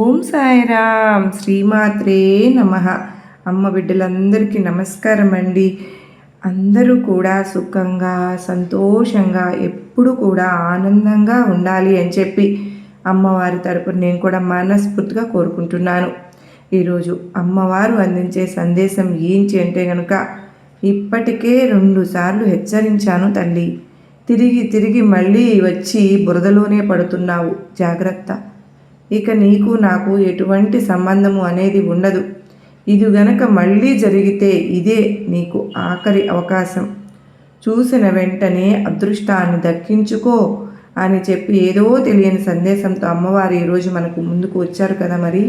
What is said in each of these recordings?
ఓం సాయిరామ్. శ్రీమాత్రే నమ. అమ్మ బిడ్డలందరికీ నమస్కారం అండి. అందరూ కూడా సుఖంగా సంతోషంగా ఎప్పుడు కూడా ఆనందంగా ఉండాలి అని చెప్పి అమ్మవారి తరపున నేను కూడా మనస్ఫూర్తిగా కోరుకుంటున్నాను. ఈరోజు అమ్మవారు అందించే సందేశం ఏంటి అంటే కనుక ఇప్పటికే రెండుసార్లు హెచ్చరించాను తల్లి. తిరిగి తిరిగి మళ్ళీ వచ్చి బురదలోనే పడుతున్నావు. జాగ్రత్త. ఇక నీకు నాకు ఎటువంటి సంబంధము అనేది ఉండదు. ఇది గనక మళ్ళీ జరిగితే ఇదే నీకు ఆఖరి అవకాశం. చూసిన వెంటనే అదృష్టాన్ని దక్కించుకో అని చెప్పి ఏదో తెలియని సందేశంతో అమ్మవారు ఈరోజు మనకు ముందుకు వచ్చారు కదా మరి.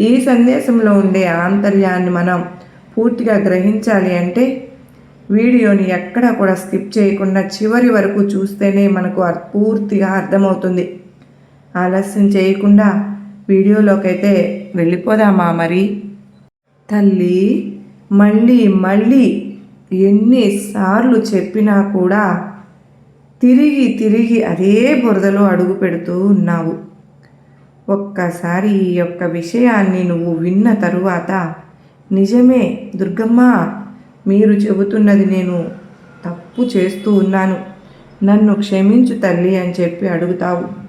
ఈ సందేశంలో ఉండే ఆంతర్యాన్ని మనం పూర్తిగా గ్రహించాలి అంటే వీడియోని ఎక్కడా కూడా స్కిప్ చేయకుండా చివరి వరకు చూస్తేనే మనకు పూర్తిగా అర్థమవుతుంది. ఆలస్యం చేయకుండా వీడియోలోకైతే వెళ్ళిపోదామా మరి? తల్లి మళ్ళీ మళ్ళీ ఎన్నిసార్లు చెప్పినా కూడా తిరిగి తిరిగి అదే బురదలో అడుగు పెడుతూ ఉన్నావు. ఒక్కసారి ఈ యొక్క విషయాన్ని నువ్వు విన్న తరువాత నిజమే దుర్గమ్మ మీరు చెబుతున్నది నేను తప్పు చేస్తూ ఉన్నాను. నన్ను క్షమించు తల్లి అని చెప్పి అడుగుతావు.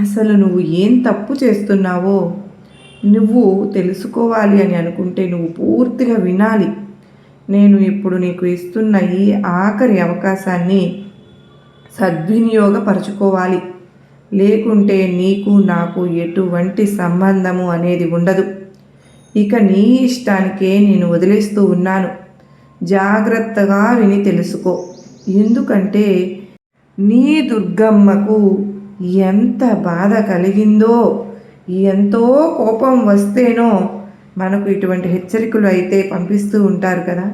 అసలు నువ్వు ఏం తప్పు చేస్తున్నావో నువ్వు తెలుసుకోవాలి అని అనుకుంటే నువ్వు పూర్తిగా వినాలి. నేను ఇప్పుడు నీకు ఇస్తున్న ఈ ఆఖరి అవకాశాన్ని సద్వినియోగపరచుకోవాలి. లేకుంటే నీకు నాకు ఎటువంటి సంబంధము అనేది ఉండదు. ఇక నీ ఇష్టానికే నేను వదిలేస్తూ ఉన్నాను. జాగ్రత్తగా విని తెలుసుకో. ఎందుకంటే నీ దుర్గమ్మకు ఎంత బాధ కలిగిందో ఎంతో కోపం వస్తేనో మనకు ఇటువంటి హెచ్చరికలు అయితే పంపిస్తూ ఉంటారు కదా.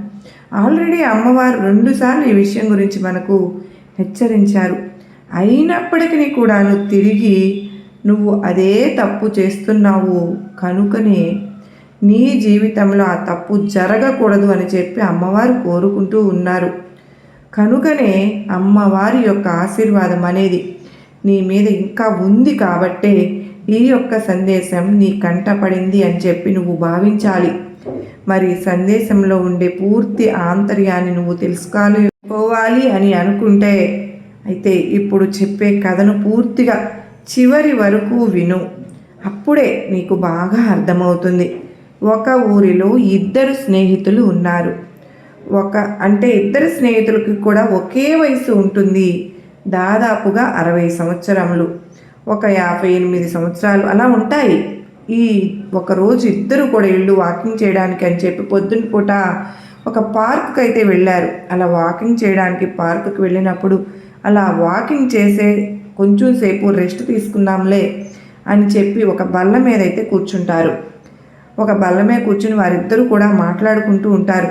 ఆల్రెడీ అమ్మవారు రెండుసార్లు ఈ విషయం గురించి మనకు హెచ్చరించారు. అయినప్పటికీ కూడాను తిరిగి నువ్వు అదే తప్పు చేస్తున్నావు కనుకనే నీ జీవితంలో ఆ తప్పు జరగకూడదు అని చెప్పి అమ్మవారు కోరుకుంటూ ఉన్నారు. కనుకనే అమ్మవారి యొక్క ఆశీర్వాదం అనేది నీ మీద ఇంకా ఉంది కాబట్టే ఈ యొక్క సందేశం నీ కంటపడింది అని చెప్పి నువ్వు భావించాలి. మరి సందేశంలో ఉండే పూర్తి ఆంతర్యాన్ని నువ్వు తెలుసుకోవాలి అని అనుకుంటే అయితే ఇప్పుడు చెప్పే కథను పూర్తిగా చివరి వరకు విను. అప్పుడే నీకు బాగా అర్థమవుతుంది. ఒక ఊరిలో ఇద్దరు స్నేహితులు ఉన్నారు. ఒక అంటే ఇద్దరు స్నేహితులకి కూడా ఒకే వయసు ఉంటుంది. దాదాపుగా అరవై సంవత్సరములు. ఒక యాభై ఎనిమిది సంవత్సరాలు అలా ఉంటాయి. ఈ ఒకరోజు ఇద్దరు కూడా ఇల్లు వాకింగ్ చేయడానికి అని చెప్పి పొద్దున్న పూట ఒక పార్క్కి అయితే వెళ్ళారు. అలా వాకింగ్ చేయడానికి పార్కుకి వెళ్ళినప్పుడు అలా వాకింగ్ చేసే కొంచెం సేపు రెస్ట్ తీసుకుందాంలే అని చెప్పి ఒక బల్ల మీద అయితే కూర్చుంటారు. ఒక బల్ల మీద కూర్చుని వారిద్దరూ కూడా మాట్లాడుకుంటూ ఉంటారు.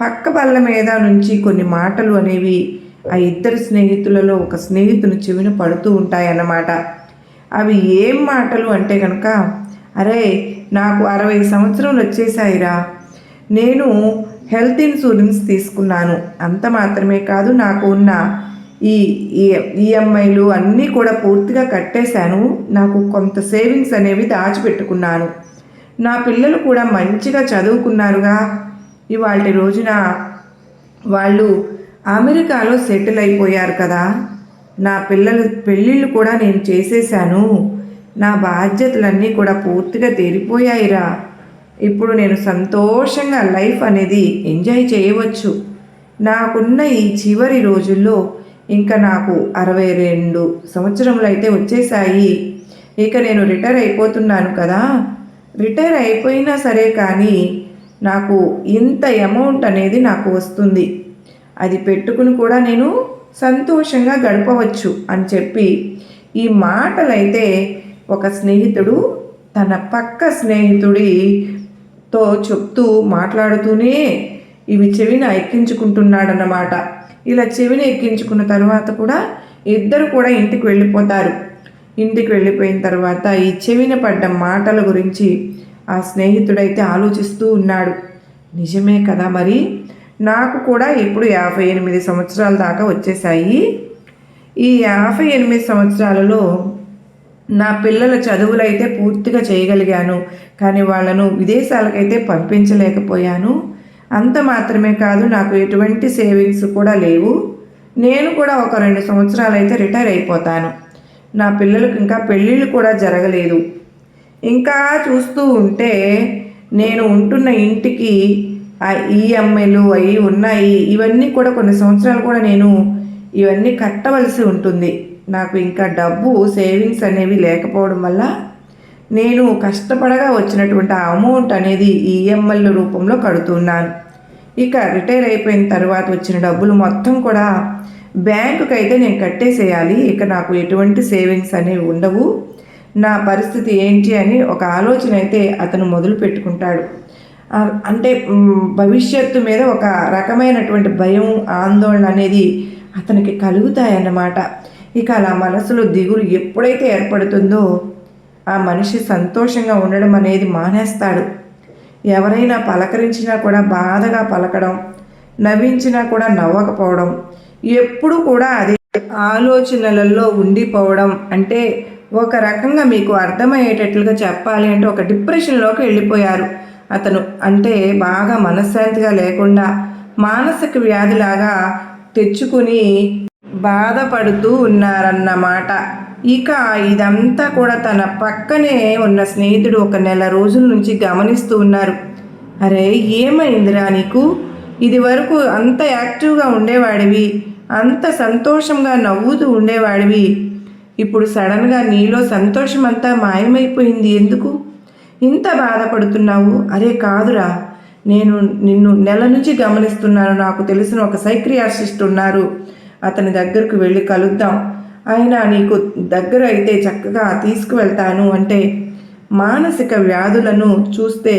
పక్క బల్ల మీద నుంచి కొన్ని మాటలు అనేవి ఆ ఇద్దరు స్నేహితులలో ఒక స్నేహితుని చెవిన పడుతూ ఉంటాయన్నమాట. అవి ఏం మాటలు అంటే కనుక అరే నాకు అరవై సంవత్సరాలు వచ్చేసాయిరా నేను హెల్త్ ఇన్సూరెన్స్ తీసుకున్నాను. అంత మాత్రమే కాదు నాకు ఉన్న ఈ ఈఎంఐలు అన్నీ కూడా పూర్తిగా కట్టేశాను. నాకు కొంత సేవింగ్స్ అనేవి దాచిపెట్టుకున్నాను. నా పిల్లలు కూడా మంచిగా చదువుకున్నారుగా. ఇవాళ రోజున వాళ్ళు అమెరికాలో సెటిల్ అయిపోయారు కదా. నా పిల్లల పెళ్ళిళ్ళు కూడా నేను చేసేసాను నా బాధ్యతలన్నీ కూడా పూర్తిగా తీరిపోయాయిరా ఇప్పుడు నేను సంతోషంగా లైఫ్ అనేది ఎంజాయ్ చేయవచ్చు. నాకున్న ఈ చివరి రోజుల్లో ఇంకా నాకు అరవై రెండు సంవత్సరములు అయితే వచ్చేసాయి ఇక నేను రిటైర్ అయిపోతున్నాను కదా. రిటైర్ అయిపోయినా సరే కానీ నాకు ఇంత అమౌంట్ అనేది నాకు వస్తుంది. అది పెట్టుకుని కూడా నేను సంతోషంగా గడపవచ్చు అని చెప్పి ఈ మాటలైతే ఒక స్నేహితుడు తన పక్క స్నేహితుడితో చెప్తూ మాట్లాడుతూనే ఇవి చెవిని ఎక్కించుకుంటున్నాడన్నమాట. ఇలా చెవిని ఎక్కించుకున్న తర్వాత కూడా ఇద్దరు కూడా ఇంటికి వెళ్ళిపోతారు. ఇంటికి వెళ్ళిపోయిన తర్వాత ఈ చెవిన పడ్డ మాటల గురించి ఆ స్నేహితుడైతే ఆలోచిస్తూ ఉన్నాడు. నిజమే కదా మరి? నాకు కూడా ఇప్పుడు యాభై ఎనిమిది సంవత్సరాల దాకా వచ్చేసాయి ఈ యాభై ఎనిమిది సంవత్సరాలలో నా పిల్లల చదువులైతే పూర్తిగా చేయగలిగాను. కానీ వాళ్ళను విదేశాలకైతే పంపించలేకపోయాను. అంత మాత్రమే కాదు నాకు ఎటువంటి సేవింగ్స్ కూడా లేవు. నేను కూడా ఒక రెండు సంవత్సరాలు అయితే రిటైర్ అయిపోతాను. నా పిల్లలకు ఇంకా పెళ్ళిళ్ళు కూడా జరగలేదు. ఇంకా చూస్తూ ఉంటే నేను ఉంటున్న ఇంటికి ఈఎంఐలు అవి ఉన్నాయి. ఇవన్నీ కూడా కొన్ని సంవత్సరాలు కూడా నేను ఇవన్నీ కట్టవలసి ఉంటుంది. నాకు ఇంకా డబ్బు సేవింగ్స్ అనేవి లేకపోవడం వల్ల నేను కష్టపడగా వచ్చినటువంటి ఆ అమౌంట్ అనేది ఈఎంఐల రూపంలో కడుతున్నాను. ఇక రిటైర్ అయిపోయిన తర్వాత వచ్చిన డబ్బులు మొత్తం కూడా బ్యాంకుకి అయితే నేను కట్టేసేయాలి. ఇక నాకు ఎటువంటి సేవింగ్స్ అనేవి ఉండవు. నా పరిస్థితి ఏంటి అని ఒక ఆలోచన అయితే అతను మొదలు పెట్టుకుంటాడు అంటే భవిష్యత్తు మీద ఒక రకమైనటువంటి భయం ఆందోళన అనేది అతనికి కలుగుతాయన్నమాట. ఇక అలా మనసులో దిగులు ఎప్పుడైతే ఏర్పడుతుందో ఆ మనిషి సంతోషంగా ఉండడం అనేది మానేస్తాడు. ఎవరైనా పలకరించినా కూడా బాధగా పలకడం నవ్వించినా కూడా నవ్వకపోవడం ఎప్పుడు కూడా అదే ఆలోచనలలో ఉండిపోవడం అంటే ఒక రకంగా మీకు అర్థమయ్యేటట్లుగా చెప్పాలి అంటే ఒక డిప్రెషన్లోకి వెళ్ళిపోయారు. అతను అంటే బాగా మనశ్శాంతిగా లేకుండా మానసిక వ్యాధిలాగా తెచ్చుకుని బాధపడుతూ ఉన్నారన్నమాట. ఇక ఇదంతా కూడా తన పక్కనే ఉన్న స్నేహితుడు ఒక నెల రోజుల నుంచి గమనిస్తూ ఉన్నారు. అరే ఏమైందిరా నీకు? ఇది వరకు అంత యాక్టివ్గా ఉండేవాడివి అంత సంతోషంగా నవ్వుతూ ఉండేవాడివి. ఇప్పుడు సడన్గా నీలో సంతోషం అంతా మాయమైపోయింది ఎందుకు? ఇంత బాధపడుతున్నావు? అరే కాదురా. నేను నిన్ను నెల నుంచి గమనిస్తున్నాను. నాకు తెలిసిన ఒక సైక్రియాసిస్ట్ ఉన్నారు. అతని దగ్గరకు వెళ్ళి కలుద్దాం. ఆయన నీకు దగ్గర అయితే చక్కగా తీసుకువెళ్తాను అంటే మానసిక వ్యాధులను చూస్తే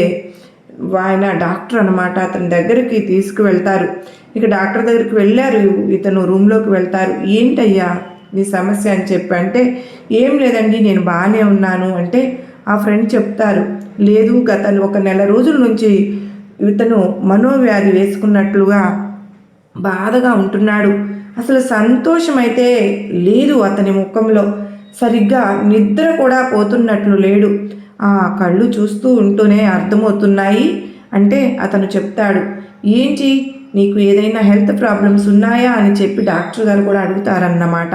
ఆయన డాక్టర్ అనమాట అతని దగ్గరికి తీసుకువెళ్తారు. ఇక డాక్టర్ దగ్గరికి వెళ్ళారు. ఇతను రూమ్లోకి వెళ్తారు. ఏంటయ్యా నీ సమస్య అని చెప్పి అంటే ఏం లేదండి నేను బాగానే ఉన్నాను. అంటే ఆ ఫ్రెండ్ చెప్తారు. లేదు. గత ఒక నెల రోజుల నుంచి ఇతను మనోవ్యాధి వేసుకున్నట్లుగా బాధగా ఉంటున్నాడు. అసలు సంతోషం అయితే లేదు అతని ముఖంలో. సరిగ్గా నిద్ర కూడా పోతున్నట్లు లేడు. ఆ కళ్ళు చూస్తూ ఉంటూనే అర్థమవుతున్నాయి అంటే అతను చెప్తాడు. ఏంటి? నీకు ఏదైనా హెల్త్ ప్రాబ్లమ్స్ ఉన్నాయా అని చెప్పి డాక్టర్ గారు కూడా అడుగుతారన్నమాట.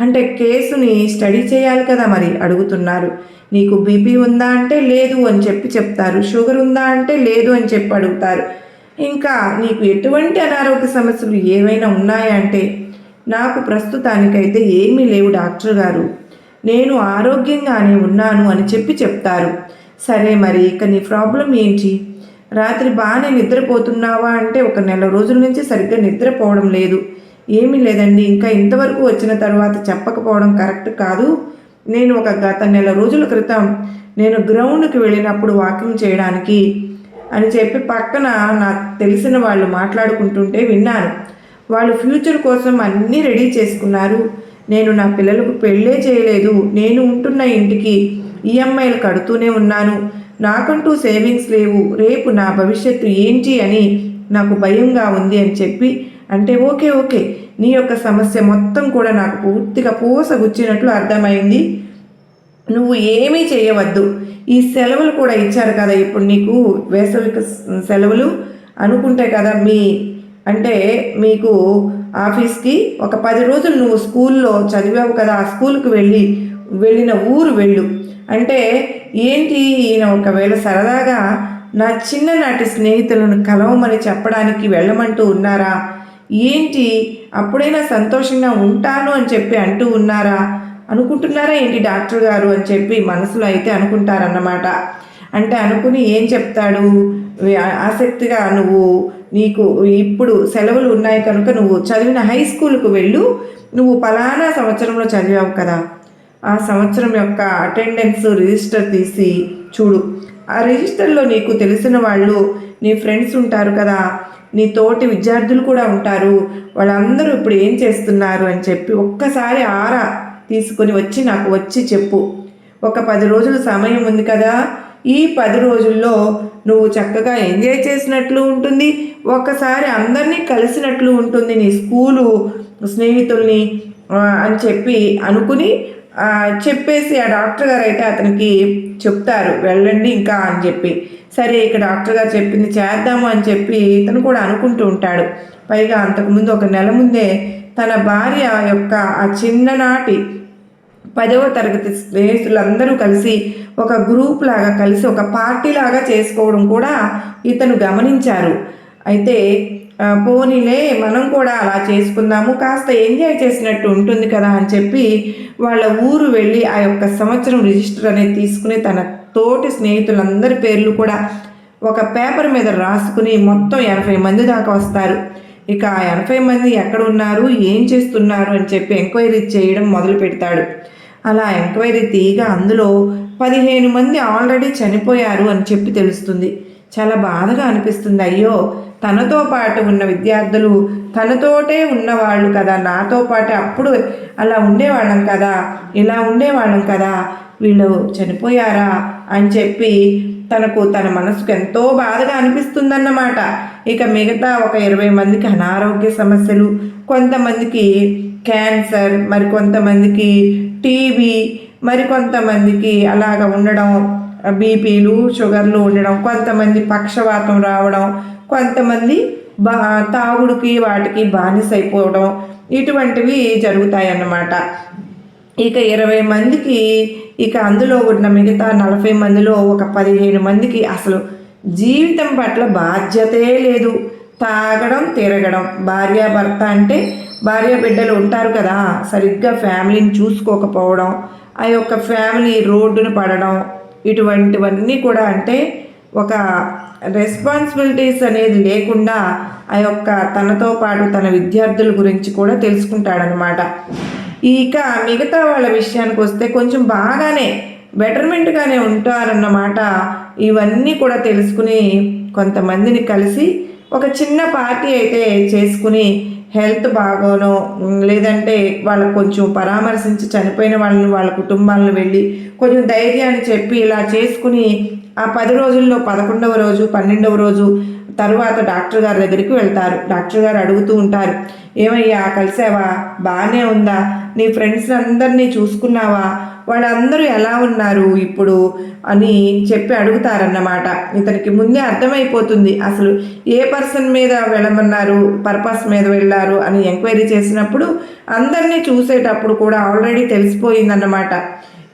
అంటే కేసుని స్టడీ చేయాలి కదా మరి? అడుగుతున్నారు. నీకు బీపీ ఉందా అంటే లేదు అని చెప్పి చెప్తారు. షుగర్ ఉందా అంటే లేదు అని చెప్పి అడుగుతారు. ఇంకా నీకు ఎటువంటి అనారోగ్య సమస్యలు ఏవైనా ఉన్నాయా అంటే? నాకు ప్రస్తుతానికైతే ఏమీ లేవు డాక్టర్ గారు. నేను ఆరోగ్యంగానే ఉన్నాను అని చెప్పి చెప్తారు. సరే మరి ఇక నీ ప్రాబ్లం ఏంటి? రాత్రి బాగానే నిద్రపోతున్నావా అంటే ఒక నెల రోజుల నుంచి సరిగ్గా నిద్రపోవడం లేదు. ఏమీ లేదండి. ఇంకా ఇంతవరకు వచ్చిన తర్వాత చెప్పకపోవడం కరెక్ట్ కాదు. నేను ఒక గత నెల రోజుల క్రితం నేను గ్రౌండ్కి వెళ్ళినప్పుడు వాకింగ్ చేయడానికి అని చెప్పి పక్కన నాకు తెలిసిన వాళ్ళు మాట్లాడుకుంటుంటే విన్నాను. వాళ్ళు ఫ్యూచర్ కోసం అన్నీ రెడీ చేసుకున్నారు. నేను నా పిల్లలకు పెళ్ళే చేయలేదు. నేను ఉంటున్న ఇంటికి ఈఎంఐలు కడుతూనే ఉన్నాను. నాకంటూ సేవింగ్స్ లేవు. రేపు నా భవిష్యత్తు ఏంటి అని నాకు భయంగా ఉంది అని చెప్పి అంటే ఓకే ఓకే నీ యొక్క సమస్య మొత్తం కూడా నాకు పూర్తిగా పూసగుచ్చినట్లు అర్థమైంది. నువ్వు ఏమీ చేయవద్దు. ఈ సెలవులు కూడా ఇచ్చారు కదా ఇప్పుడు నీకు వేసవిక సెలవులు అనుకుంటే కదా మీ అంటే మీకు ఆఫీస్కి ఒక పది రోజులు నువ్వు స్కూల్లో చదివావు కదా ఆ స్కూల్కి వెళ్ళి వెళ్ళిన ఊరు వెళ్ళు. అంటే ఏంటి ఈయన ఒకవేళ సరదాగా నా చిన్ననాటి స్నేహితులను కలవమని చెప్పడానికి వెళ్ళమంటూ ఉన్నారా? ఏంటి? అప్పుడైనా సంతోషంగా ఉంటాను అని చెప్పి అంటూ ఉన్నారా? అనుకుంటున్నారా ఏంటి డాక్టర్ గారు అని చెప్పి మనసులో అయితే అనుకుంటారన్నమాట. అంటే అనుకుని ఏం చెప్తాడు? ఆసక్తిగా నువ్వు నీకు ఇప్పుడు సెలవులు ఉన్నాయి కనుక నువ్వు చదివిన హై స్కూల్కు వెళ్ళు. నువ్వు పలానా సంవత్సరంలో చదివావు కదా. ఆ సంవత్సరం యొక్క అటెండెన్స్ రిజిస్టర్ తీసి చూడు. ఆ రిజిస్టర్లో నీకు తెలిసిన వాళ్ళు నీ ఫ్రెండ్స్ ఉంటారు కదా నీ తోటి విద్యార్థులు కూడా ఉంటారు వాళ్ళందరూ ఇప్పుడు ఏం చేస్తున్నారు అని చెప్పి ఒక్కసారి ఆరా తీసుకొని వచ్చి నాకు వచ్చి చెప్పు. ఒక పది రోజుల సమయం ఉంది కదా ఈ పది రోజుల్లో నువ్వు చక్కగా ఎంజాయ్ చేసినట్లు ఉంటుంది ఒక్కసారి అందరినీ కలిసినట్లు ఉంటుంది నీ స్కూలు స్నేహితుల్ని అని చెప్పి అనుకుని చెప్పేసి ఆ డాక్టర్ గారు అయితే అతనికి చెప్తారు వెళ్ళండి ఇంకా అని చెప్పి. సరే ఇక డాక్టర్ గారు చెప్పింది చేద్దాము అని చెప్పి ఇతను కూడా అనుకుంటూ ఉంటాడు. పైగా అంతకుముందు ఒక నెల ముందే తన భార్య యొక్క ఆ చిన్ననాటి పదవ తరగతి స్నేహితులందరూ కలిసి ఒక గ్రూప్ లాగా కలిసి ఒక పార్టీ లాగా చేసుకోవడం కూడా ఇతను గమనించారు. అయితే పోనీలే మనం కూడా అలా చేసుకుందాము కాస్త ఎంజాయ్ చేసినట్టు ఉంటుంది కదా అని చెప్పి వాళ్ళ ఊరు వెళ్ళి ఆ యొక్క సంవత్సరం రిజిస్టర్ అనేది తీసుకుని తన తోటి స్నేహితులందరి పేర్లు కూడా ఒక పేపర్ మీద రాసుకుని మొత్తం ఎనభై మంది దాకా వస్తారు. ఇక ఆ ఎనభై మంది ఎక్కడ ఉన్నారు ఏం చేస్తున్నారు అని చెప్పి ఎంక్వైరీ చేయడం మొదలు పెడతాడు. అలా ఎంక్వైరీ తీయగా అందులో పదిహేను మంది ఆల్రెడీ చనిపోయారు అని చెప్పి తెలుస్తుంది. చాలా బాధగా అనిపిస్తుంది అయ్యో తనతో పాటు ఉన్న విద్యార్థులు తనతోటే ఉన్నవాళ్ళు కదా నాతో పాటు అప్పుడు అలా ఉండేవాళ్ళం కదా ఇలా ఉండేవాళ్ళం కదా వీళ్ళు చనిపోయారా అని చెప్పి తనకు తన మనసుకు ఎంతో బాధగా అనిపిస్తుందన్నమాట. ఇక మిగతా ఒక ఇరవై మందికి అనారోగ్య సమస్యలు కొంతమందికి క్యాన్సర్ మరి కొంతమందికి టీబీ మరి కొంతమందికి అలాగ ఉండడం బీపీలు షుగర్లు ఉండడం కొంతమంది పక్షవాతం రావడం కొంతమంది బా తాగుడుకి వాటికి బానిస అయిపోవడం ఇటువంటివి జరుగుతాయి అన్నమాట ఇక ఇరవై మందికి ఇక అందులో ఉన్న మిగతా నలభై మందిలో ఒక పదిహేను మందికి అసలు జీవితం పట్ల బాధ్యతే లేదు. తాగడం తిరగడం. భార్యాభర్త అంటే భార్య బిడ్డలు ఉంటారు కదా సరిగ్గా ఫ్యామిలీని చూసుకోకపోవడం ఆ యొక్క ఫ్యామిలీ రోడ్డున పడడం ఇటువంటివన్నీ కూడా అంటే ఒక రెస్పాన్సిబిలిటీస్ అనేది లేకుండా ఆ యొక్క తనతో పాటు తన విద్యార్థుల గురించి కూడా తెలుసుకుంటాడనమాట ఇక మిగతా వాళ్ళ విషయానికి వస్తే కొంచెం బాగానే బెటర్మెంట్గానే ఉంటారన్నమాట. ఇవన్నీ కూడా తెలుసుకుని కొంతమందిని కలిసి ఒక చిన్న పార్టీ అయితే చేసుకుని హెల్త్ బాగోనో లేదంటే వాళ్ళకు కొంచెం పరామర్శించి చనిపోయిన వాళ్ళని వాళ్ళ కుటుంబాలను వెళ్ళి కొంచెం ధైర్యాన్ని చెప్పి ఇలా చేసుకుని ఆ పది రోజుల్లో పదకొండవ రోజు పన్నెండవ రోజు తరువాత డాక్టర్ గారి దగ్గరికి వెళ్తారు. డాక్టర్ గారు అడుగుతూ ఉంటారు. ఏమయ్యా కలిసావా? బాగానే ఉందా? నీ ఫ్రెండ్స్ అందరినీ చూసుకున్నావా? వాళ్ళందరూ ఎలా ఉన్నారు ఇప్పుడు? అని చెప్పి అడుగుతారన్నమాట. ఇతనికి ముందే అర్థమైపోతుంది. అసలు ఏ పర్సన్ మీద వెళ్ళమన్నారు? పర్పస్ మీద వెళ్ళారు? అని ఎంక్వైరీ చేసినప్పుడు అందరినీ చూసేటప్పుడు కూడా ఆల్రెడీ తెలిసిపోయిందన్నమాట.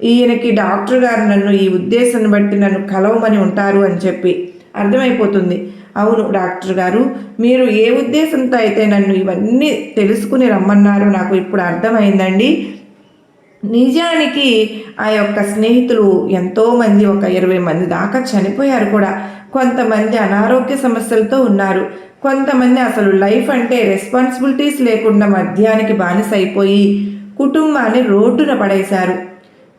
ఈయనకి డాక్టర్ గారు నన్ను ఈ ఉద్దేశాన్ని బట్టి నన్ను కలవమని ఉంటారు అని చెప్పి అర్థమైపోతుంది. అవును డాక్టర్ గారు. మీరు ఏ ఉద్దేశంతో అయితే నన్ను ఇవన్నీ తెలుసుకుని రమ్మన్నారో నాకు ఇప్పుడు అర్థమైందండి. నిజానికి ఆ యొక్క స్నేహితులు ఎంతోమంది ఒక ఇరవై మంది దాకా చనిపోయారు కూడా. కొంతమంది అనారోగ్య సమస్యలతో ఉన్నారు. కొంతమంది అసలు లైఫ్ అంటే రెస్పాన్సిబిలిటీస్ లేకుండా మద్యానికి బానిస అయిపోయి కుటుంబాన్ని రోడ్డున పడేశారు.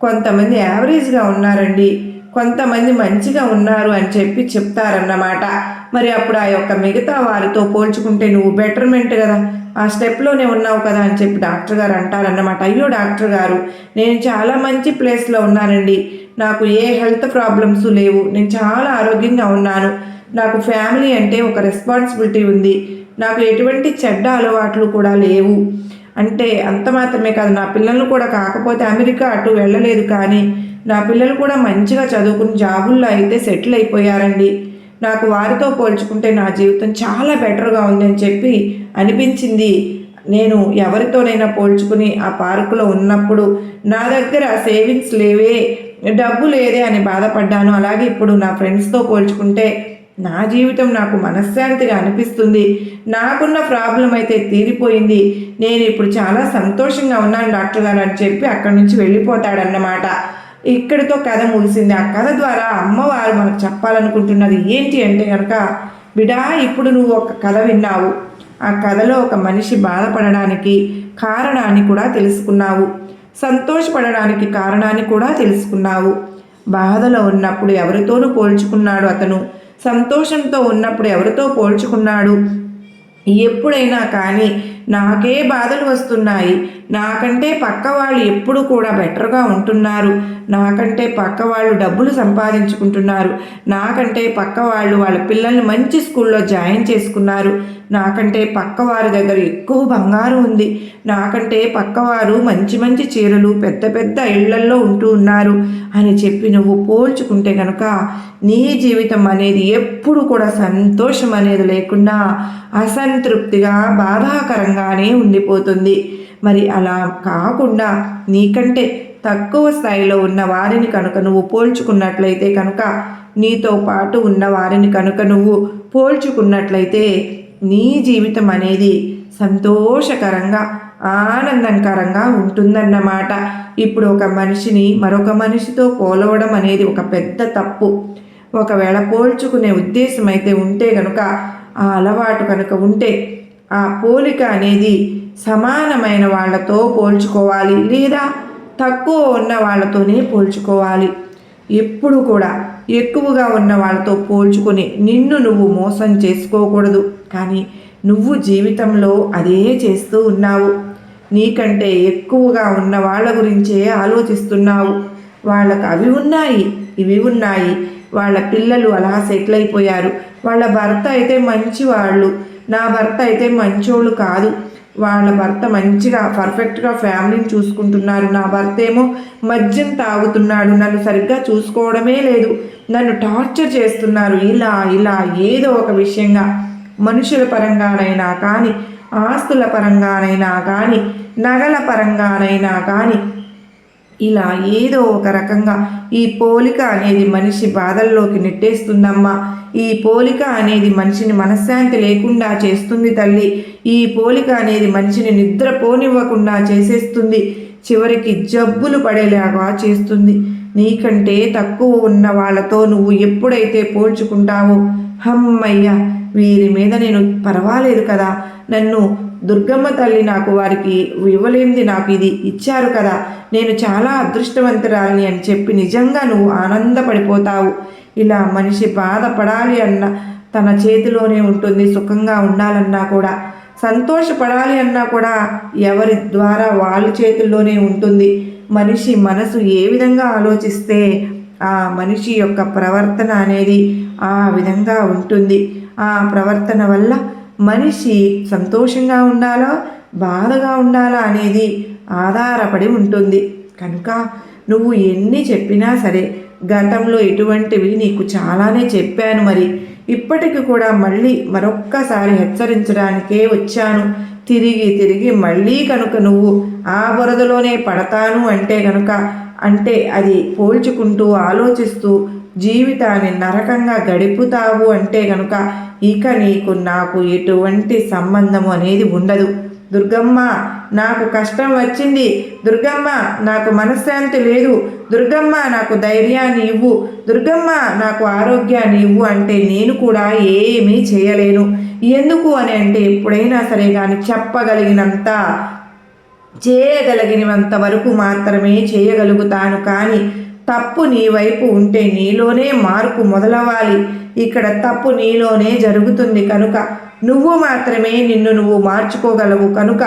కొంతమంది యావరేజ్గా ఉన్నారండి. కొంతమంది మంచిగా ఉన్నారు అని చెప్పి చెప్తారన్నమాట. మరి అప్పుడు ఆ యొక్క మిగతా వారితో పోల్చుకుంటే నువ్వు బెటర్మెంట్ కదా ఆ స్టెప్లోనే ఉన్నావు కదా అని చెప్పి డాక్టర్ గారు అంటారన్నమాట. అయ్యో డాక్టర్ గారు నేను చాలా మంచి ప్లేస్లో ఉన్నానండి. నాకు ఏ హెల్త్ ప్రాబ్లమ్స్ లేవు. నేను చాలా ఆరోగ్యంగా ఉన్నాను. నాకు ఫ్యామిలీ అంటే ఒక రెస్పాన్సిబిలిటీ ఉంది. నాకు ఎటువంటి చెడ్డ అలవాట్లు కూడా లేవు. అంటే అంత మాత్రమే కాదు నా పిల్లలు కూడా కాకపోతే అమెరికా అటు వెళ్ళలేదు కానీ నా పిల్లలు కూడా మంచిగా చదువుకుని జాబుల్లో అయితే సెటిల్ అయిపోయారండి. నాకు వారితో పోల్చుకుంటే నా జీవితం చాలా బెటర్గా ఉందని చెప్పి అనిపించింది. నేను ఎవరితోనైనా పోల్చుకుని ఆ పార్కులో ఉన్నప్పుడు నా దగ్గర సేవింగ్స్ లేవే డబ్బు లేదే అని బాధపడ్డాను. అలాగే ఇప్పుడు నా ఫ్రెండ్స్తో పోల్చుకుంటే నా జీవితం నాకు మనశ్శాంతిగా అనిపిస్తుంది. నాకున్న ప్రాబ్లం అయితే తీరిపోయింది. నేను ఇప్పుడు చాలా సంతోషంగా ఉన్నాను డాక్టర్ గారు అని చెప్పి అక్కడి నుంచి వెళ్ళిపోతాడన్నమాట. ఇక్కడితో కథ ముగిసింది. ఆ కథ ద్వారా అమ్మవారు మనకు చెప్పాలనుకుంటున్నది ఏంటి అంటే కనుక బిడా ఇప్పుడు నువ్వు ఒక కథ విన్నావు. ఆ కథలో ఒక మనిషి బాధపడడానికి కారణాన్ని కూడా తెలుసుకున్నావు. సంతోషపడడానికి కారణాన్ని కూడా తెలుసుకున్నావు. బాధలో ఉన్నప్పుడు ఎవరితోనూ పోల్చుకున్నాడు అతను. సంతోషంతో ఉన్నప్పుడు ఎవరితో పోల్చుకున్నాడు? ఎప్పుడైనా కానీ నాకే బాధలు వస్తున్నాయి. నాకంటే పక్క వాళ్ళు ఎప్పుడు కూడా బెటర్గా ఉంటున్నారు. నాకంటే పక్క వాళ్ళు డబ్బులు సంపాదించుకుంటున్నారు. నాకంటే పక్క వాళ్ళు వాళ్ళ పిల్లల్ని మంచి స్కూల్లో జాయిన్ చేసుకున్నారు. నాకంటే పక్కవారి దగ్గర ఎక్కువ బంగారం ఉంది. నాకంటే పక్కవారు మంచి మంచి చీరలు పెద్ద పెద్ద ఇళ్ళల్లో ఉంటూ ఉన్నారు అని చెప్పి నువ్వు పోల్చుకుంటే కనుక నీ జీవితం అనేది ఎప్పుడు కూడా సంతోషం అనేది లేకుండా అసంతృప్తిగా బాధాకరంగానే ఉండిపోతుంది. మరి అలా కాకుండా నీకంటే తక్కువ స్థాయిలో ఉన్న వారిని కనుక నువ్వు పోల్చుకున్నట్లయితే కనుక నీతో పాటు ఉన్న వారిని కనుక నువ్వు పోల్చుకున్నట్లయితే నీ జీవితం అనేది సంతోషకరంగా ఆనందకరంగా ఉంటుందన్నమాట. ఇప్పుడు ఒక మనిషిని మరొక మనిషితో పోలవడం అనేది ఒక పెద్ద తప్పు. ఒకవేళ పోల్చుకునే ఉద్దేశం అయితే ఉంటే కనుక ఆ అలవాటు కనుక ఉంటే ఆ పోలిక అనేది సమానమైన వాళ్ళతో పోల్చుకోవాలి లేదా తక్కువ ఉన్న వాళ్ళతోనే పోల్చుకోవాలి. ఎప్పుడు కూడా ఎక్కువగా ఉన్న వాళ్ళతో పోల్చుకొని నిన్ను నువ్వు మోసం చేసుకోకూడదు. కానీ నువ్వు జీవితంలో అదే చేస్తూ ఉన్నావు. నీకంటే ఎక్కువగా ఉన్న వాళ్ళ గురించే ఆలోచిస్తున్నావు. వాళ్ళకు అవి ఉన్నాయి ఇవి ఉన్నాయి. వాళ్ళ పిల్లలు అలా సెటిల్ అయిపోయారు. వాళ్ళ భర్త అయితే మంచి వాళ్ళు నా భర్త అయితే మంచోళ్ళు కాదు. వాళ్ళ భర్త మంచిగా పర్ఫెక్ట్గా ఫ్యామిలీని చూసుకుంటున్నారు. నా భర్త ఏమో మద్యం తాగుతున్నాడు. నన్ను సరిగ్గా చూసుకోవడమే లేదు. నన్ను టార్చర్ చేస్తున్నారు. ఇలా ఇలా ఏదో ఒక విషయంగా. మనుషుల పరంగానైనా కానీ ఆస్తుల పరంగానైనా కానీ నగల పరంగానైనా కానీ ఇలా ఏదో ఒక రకంగా ఈ పోలిక అనేది మనిషి బాధల్లోకి నెట్టేస్తుందమ్మా. ఈ పోలిక అనేది మనిషిని మనశ్శాంతి లేకుండా చేస్తుంది తల్లి. ఈ పోలిక అనేది మనిషిని నిద్రపోనివ్వకుండా చేసేస్తుంది. చివరికి జబ్బులు పడేలాగా చేస్తుంది. నీకంటే తక్కువ ఉన్న వాళ్ళతో నువ్వు ఎప్పుడైతే పోల్చుకుంటావో హమ్మయ్య వీరి మీద నేను పర్వాలేదు కదా. నన్ను దుర్గమ్మ తల్లి నాకు వారికి ఇవ్వలేంది నాకు ఇది ఇచ్చారు కదా. నేను చాలా అదృష్టవంతురాలిని అని చెప్పి నిజంగా నువ్వు ఆనందపడిపోతావు. ఇలా మనిషి బాధపడాలి అన్న తన చేతిలోనే ఉంటుంది సుఖంగా ఉండాలన్నా కూడా. సంతోషపడాలి అన్నా కూడా ఎవరి ద్వారా వాళ్ళ చేతుల్లోనే ఉంటుంది. మనిషి మనసు ఏ విధంగా ఆలోచిస్తే ఆ మనిషి యొక్క ప్రవర్తన అనేది ఆ విధంగా ఉంటుంది. ఆ ప్రవర్తన వల్ల మనిషి సంతోషంగా ఉండాలో బాధగా ఉండాలా అనేది ఆధారపడి ఉంటుంది. కనుక నువ్వు ఎన్ని చెప్పినా సరే గతంలో ఎటువంటివి నీకు చాలానే చెప్పాను మరి. ఇప్పటికి కూడా మళ్ళీ మరొక్కసారి హెచ్చరించడానికే వచ్చాను. తిరిగి తిరిగి మళ్ళీ కనుక నువ్వు ఆ బురదలోనే పడతాను అంటే కనుక అంటే అది పోల్చుకుంటూ ఆలోచిస్తూ జీవితాన్ని నరకంగా గడుపుతావు అంటే కనుక ఇక నీకు నాకు ఎటువంటి సంబంధము అనేది ఉండదు. దుర్గమ్మ నాకు కష్టం వచ్చింది. దుర్గమ్మ నాకు మనశ్శాంతి లేదు. దుర్గమ్మ నాకు ధైర్యాన్ని ఇవ్వు. దుర్గమ్మ నాకు ఆరోగ్యాన్ని ఇవ్వు అంటే నేను కూడా ఏమీ చేయలేను. ఎందుకు అని అంటే ఎప్పుడైనా సరే కానీ చెప్పగలిగినంత చేయగలిగినంత వరకు మాత్రమే చేయగలుగుతాను. కానీ తప్పు నీ వైపు ఉంటే నీలోనే మార్పు మొదలవ్వాలి. ఇక్కడ తప్పు నీలోనే జరుగుతుంది కనుక నువ్వు మాత్రమే నిన్ను నువ్వు మార్చుకోగలవు కనుక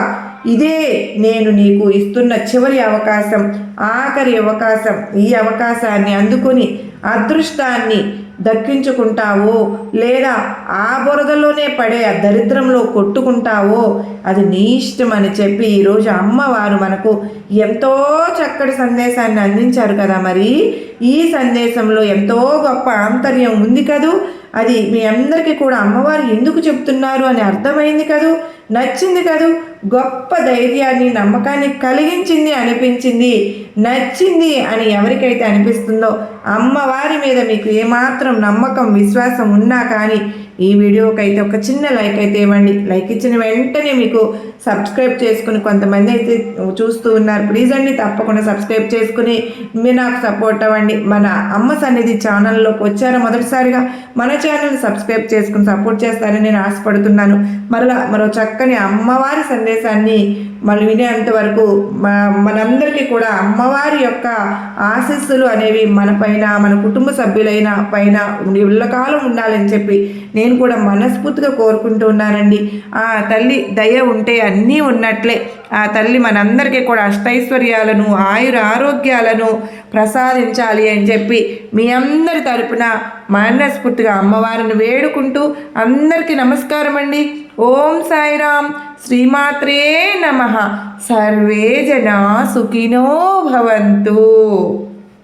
ఇదే నేను నీకు ఇస్తున్న చివరి అవకాశం ఆఖరి అవకాశం. ఈ అవకాశాన్ని అందుకొని అదృష్టాన్ని దక్కించుకుంటావో? లేదా ఆ బురదలోనే పడే ఆ దరిద్రంలో కొట్టుకుంటావో? అది నీ ఇష్టం అని చెప్పి ఈరోజు అమ్మవారు మనకు ఎంతో చక్కటి సందేశాన్ని అందించారు కదా మరి. ఈ సందేశంలో ఎంతో గొప్ప ఆంతర్యం ఉంది కదూ? అది మీ అందరికీ కూడా అమ్మవారు ఎందుకు చెప్తున్నారు అని అర్థమైంది కదూ? నచ్చింది కదూ? గొప్ప ధైర్యాన్ని నమ్మకాన్ని కలిగించింది అనిపించింది నచ్చింది అని ఎవరికైతే అనిపిస్తుందో అమ్మవారి మీద మీకు ఏమాత్రం నమ్మకం విశ్వాసం ఉన్నా కానీ ఈ వీడియోకి అయితే ఒక చిన్న లైక్ అయితే ఇవ్వండి. లైక్ ఇచ్చిన వెంటనే మీకు సబ్స్క్రైబ్ చేసుకుని కొంతమంది అయితే చూస్తూ ఉన్నారు. ప్లీజ్ అండి తప్పకుండా సబ్స్క్రైబ్ చేసుకుని మీరు నాకు సపోర్ట్ అవ్వండి. మన అమ్మ సన్నిధి ఛానల్లోకి వచ్చారా మొదటిసారిగా? మన ఛానల్ సబ్స్క్రైబ్ చేసుకుని సపోర్ట్ చేస్తారని నేను ఆశపడుతున్నాను. మరలా మరో చక్కని అమ్మవారి సందేశాన్ని మనం వినేంత వరకు మ- మనందరికీ కూడా అమ్మవారి యొక్క ఆశీస్సులు అనేవి మన పైన మన కుటుంబ సభ్యులైన పైన కాలం ఉండాలని చెప్పి నేను నేను కూడా మనస్ఫూర్తిగా కోరుకుంటూ ఉన్నానండి. ఆ తల్లి దయ ఉంటే అన్నీ ఉన్నట్లే. ఆ తల్లి మనందరికీ కూడా అష్టైశ్వర్యాలను ఆయుర ఆరోగ్యాలను ప్రసాదించాలి అని చెప్పి మీ అందరి తరపున మనస్ఫూర్తిగా అమ్మవారిని వేడుకుంటూ అందరికీ నమస్కారం అండి. ఓం సాయిరామ్. శ్రీమాత్రే నమ. సర్వే జనా సుఖినో భవంతు.